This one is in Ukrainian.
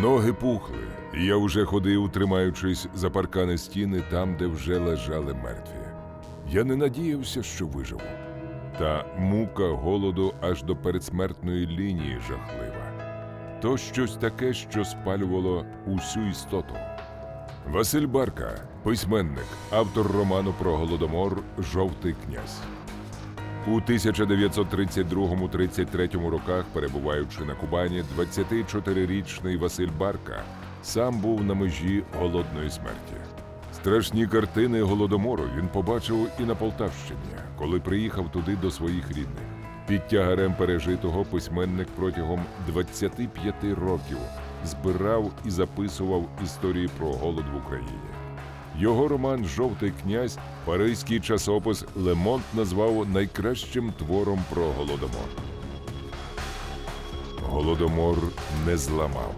Ноги пухли, і я вже ходив, тримаючись за паркани стіни там, де вже лежали мертві. Я не надіявся, що виживу. Та мука голоду аж до передсмертної лінії жахлива. То щось таке, що спалювало усю істоту. Василь Барка, письменник, автор роману про голодомор Жовтий князь. У 1932-33 роках, перебуваючи на Кубані, 24-річний Василь Барка сам був на межі голодної смерті. Страшні картини голодомору він побачив і на Полтавщині, коли приїхав туди до своїх рідних. Під тягарем пережитого письменник протягом 25 років збирав і записував історії про голод в Україні. Його роман Жовтий князь паризький часопис Лемонт назвав найкращим твором про голодомор. Голодомор не зламав,